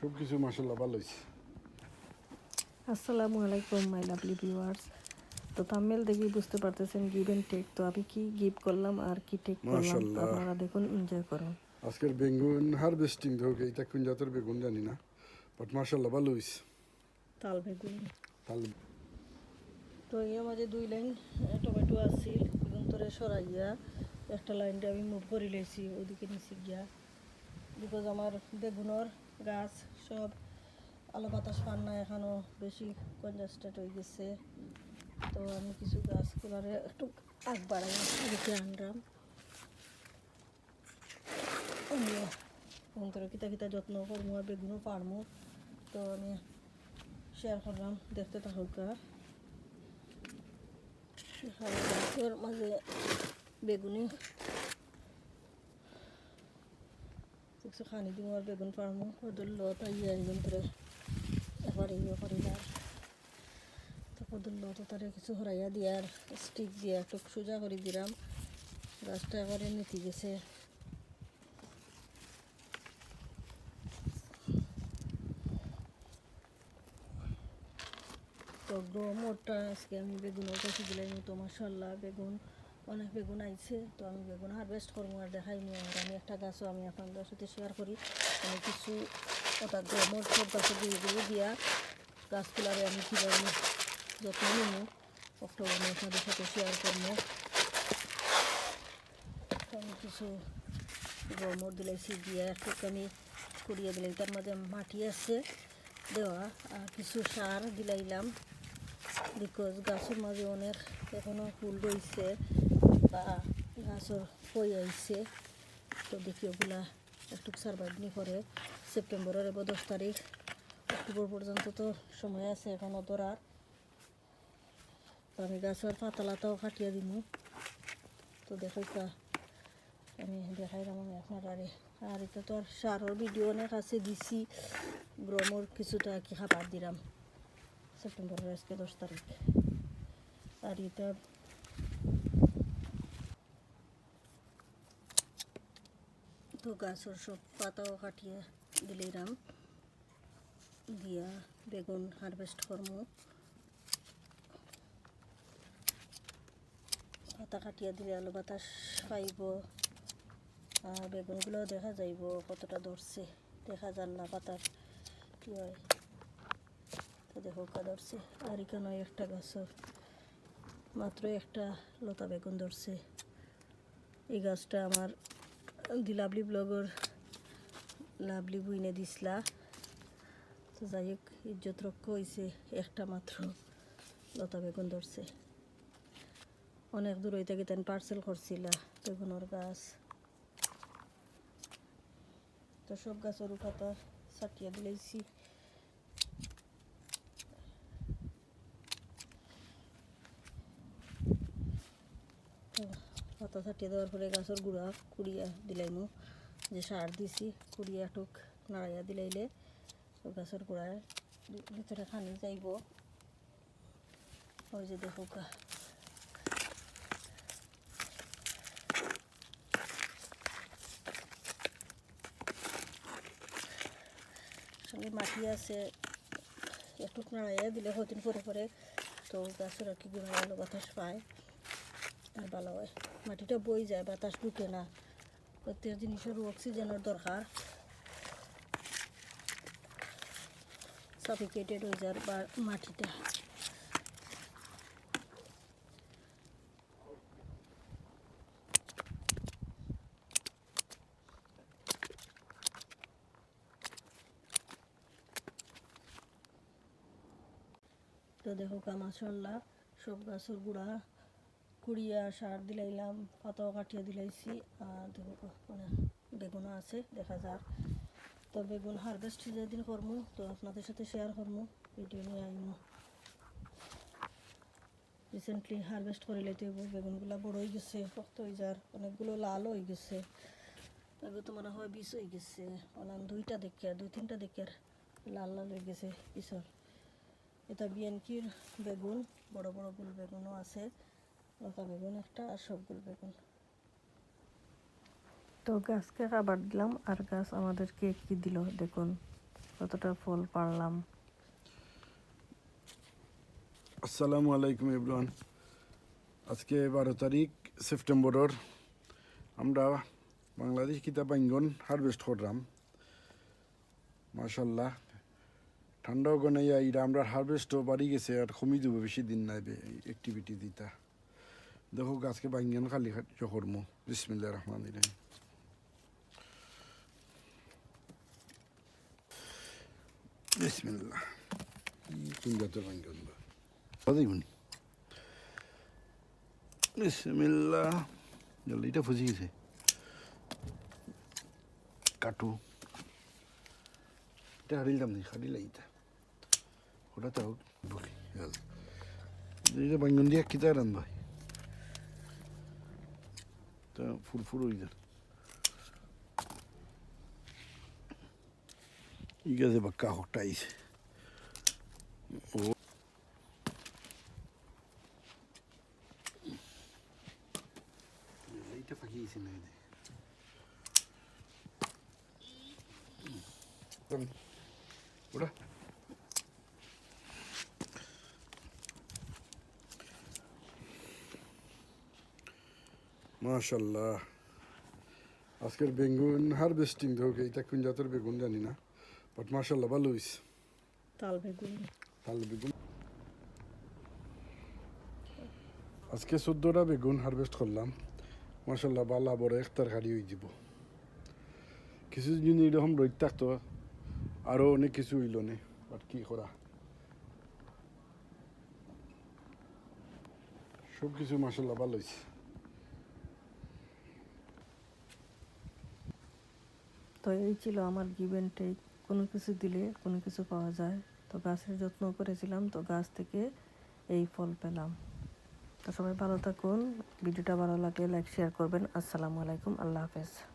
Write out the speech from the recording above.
সব কিছু মাসাল্লাহ ভালো হয়েছে আসসালামু আলাইকুম মাই লাভলি ভিউয়ার্স তো থাম্বনেল দেখে বুঝতে পারতেছেন গিভ এন্ড টেক তো আমি কি গিভ করলাম আর কি টেক করলাম। আপনারা দেখুন এনজয় করুন। আজকের বেগুন হারভেস্টিং হোক এইটা কোন জাতের বেগুন জানি না বাট মাসাল্লাহ ভালো হয়েছে তাল বেগুন। তাহলে তো এর মাঝে দুই লাইন টমেটো আসছিল বেগুন তোরে সরাইয়া একটা লাইনটা আমি মুভ করে লেছি ওদিকে নিচে গিয়া বিকজ আমার বেগুনের গাছ সব, আলো বাতাস পান না এখনও বেশি কনজাস্টেড হয়ে গেছে। তো আমি কিছু গাছগুলারে একটু আগ বাড়াই এদিকে আনলাম অন্তরে কিতা কিতা যত্ন করব আর বেগুনও পারমু তো আমি শেয়ার করলাম দেখতে থাকুকা গাছের মাঝে বেগুনি কিছু খানি দিব আর বেগুন পারমু ওদের লত ধরে এবার ইয়ে করিলাম তো ওদের লত কিছু হরাইয়া দিয়ে আর স্টিক দিয়ে একটু সোজা করে দিলাম গাছটা এবারে নীতি গেছে তো মোটটা আজকে আমি বেগুনের কাছে দিলাম তো মাসাল্লাহ বেগুন অনেক বেগুন আইছে, তো আমি বেগুন হারভেস্ট করব আর দেখাইনি আর আমি একটা গাছও আমি আপনাদের সাথে শেয়ার করি। আমি কিছু ওটা গরমের সব গাছে দিয়ে দিয়ে দিয়া গাছগুলারে আমি কীভাবে যত্ন নিব একটা আমি আপনাদের সাথে শেয়ার করব আমি কিছু গরমর দিলাইছি দিয়া একটু আমি কুড়িয়ে দিলাম। তার মাঝে মাটি আছে দেওয়া, আর কিছু সার দিলাইলাম। বিকজ গাছের মাঝে অনেক এখনও ফুল রয়েছে। বা গাছের হয়ে আইছে তো দেখি ওগুলা একটু সার্ভাইভ নি করে সেপ্টেম্বরের এবার দশ তারিখ অক্টোবর পর্যন্ত তো সময় আছে এখনও ধরার তো আমি গাছের পাতালাটাও কাটিয়ে দিব তো দেখাইতা আমি দেখাইলাম আমি আপনার আরে আর এটা তো আর সারের ভিডিও অনেক আছে, দিছি গ্রমর কিছুটা কি খাবার দিলাম সেপ্টেম্বরের আজকে দশ তারিখ আর এটা গাছের সব পাতাও কাটিয়ে দিলাম দিয়া বেগুন হারভেস্ট করব পাতা কাটিয়ে দিলে আলো বাতাস পাইব। আর বেগুনগুলো দেখা যাইব কতটা ধরছে। দেখা যান না পাতার কি হয়। দেখো কা ধরছে। আর এখানে একটা গাছের মাত্র একটা লতা বেগুন ধরছে। এই গাছটা আমার দি লাভলি ব্লগর লাভলি বুইনে দিছিলা। তো যাই হোক ইজ্জত রক্ষ হয়েছে একটা মাত্র লতা বেগুন ধরছে। অনেক দূর হইতে গেতেন পার্সেল করছিলা, বেগুনের গাছ। তো সব গাছের পাতা সাটিয়া দিলেছি তো পাতা ছাটিয়ে দেওয়ার পরে গাছের গুঁড়া কুড়িয়া দিলাইমু। যে সার দিছি, কুড়িয়া টুক নাড়াইয়া দিলাইলে গাছের গুঁড়ায় ভিতরে খানি যাইব। ওই যে দেখো মাটি আছে একটু নাড়াইয়া দিলে হদিন পরে পরে তো গাছের আর কি গুঁড়া ভালো পায়। আর ভালো হয়। মাটিটা বই যায়, বাতাস ঢুকে না। প্রত্যেক জিনিসের অক্সিজেনের দরকার। সাফিকেটেড হয়ে যার মাটিটা তো দেখো কামাশাল্লাহ সব গাছের গুঁড়া। কুড়িয়া সার দিলাইলাম, পাতাও কাটিয়ে দিলাইছি, আর মানে বেগুনও আছে, দেখা যাক। তো বেগুন হারভেস্ট যেদিন করব তো আপনাদের সাথে শেয়ার করব ভিডিও নিয়ে আইমু। রিসেন্টলি হারভেস্ট করিলে তো বেগুনগুলো বড় হয়ে গেছে, শক্ত হয়ে যার, অনেকগুলো লাল হয়ে গেছে। এবার তো মনে হয় বিষ হয়ে গেছে অনাম দুইটা দেখে দুই তিনটা দেখে লাল লাল হয়ে গেছে পিছর এটা বিএনকির বেগুন, বড় বড় গুল বেগুনও আছে। লতা বেগুন একটা আর সবগুলো বেগুন। তো গাছকে খাবার দিলাম আর গাছ আমাদেরকে কি দিল দেখুন কতটা ফল পারলাম। আসসালামু আলাইকুম ইবরান আজকে বারো তারিখ সেপ্টেম্বরের আমরা বাংলাদেশ কিতাব বাঙ্গন হারভেস্ট করলাম। মাশাল্লাহ ঠান্ডাও গনাইয়া ইরা আমরা হারভেস্টও বাড়ি গেছে আর কমি দেবো বেশি দিন নাই অ্যাক্টিভিটি দিতা। দেখো গাছকে বাঙ্গন খালি করমু বিসমিল্লা রহমান রহিম বিসমিল্লাহ কোন জাতের বাঙ্গন দেখুন বিসমিল্লাহ জল এটা ফুসে গেছে কাটু এটা হারিলাম নি হারিলা এটা ওটা তো বুকি এটা বাঙ্গন দিয়া কিতা রান ভাই ফুরফুর হয়ে যান ঠিক আছে বাক্কা হটাইছে ও এইটা ফাঁকি গেছে না ওটা মাশাল্লাহ আজকের বেগুন হারভেস্টিং হোক এটা কোন জাতের বেগুন জানি না বাট মাশাল্লাহ ভালো হয়েছে তাল বেগুন। তাল বেগুন। আজকে চোদ্দোটা বেগুন হারভেস্ট করলাম। মাসাল্লাহ বালা বড় এক তরকারি হয়ে যাব। কিছু যদি এরকম রোদ থাকতো আরও অনেক কিছু হইল নে বাট কি করা? সব কিছু মাসাল্লাহ ভালো হয়েছে তো এই ছিল আমার গিভ অ্যান্ড টেক কোনো কিছু দিলে কোনো কিছু পাওয়া যায়। তো গাছের যত্ন করেছিলাম, তো গাছ থেকে এই ফল পেলাম। তো সবাই ভালো থাকুন। ভিডিওটা ভালো লাগলে লাইক শেয়ার করবেন। আসসালামু আলাইকুম। আল্লাহ হাফেজ।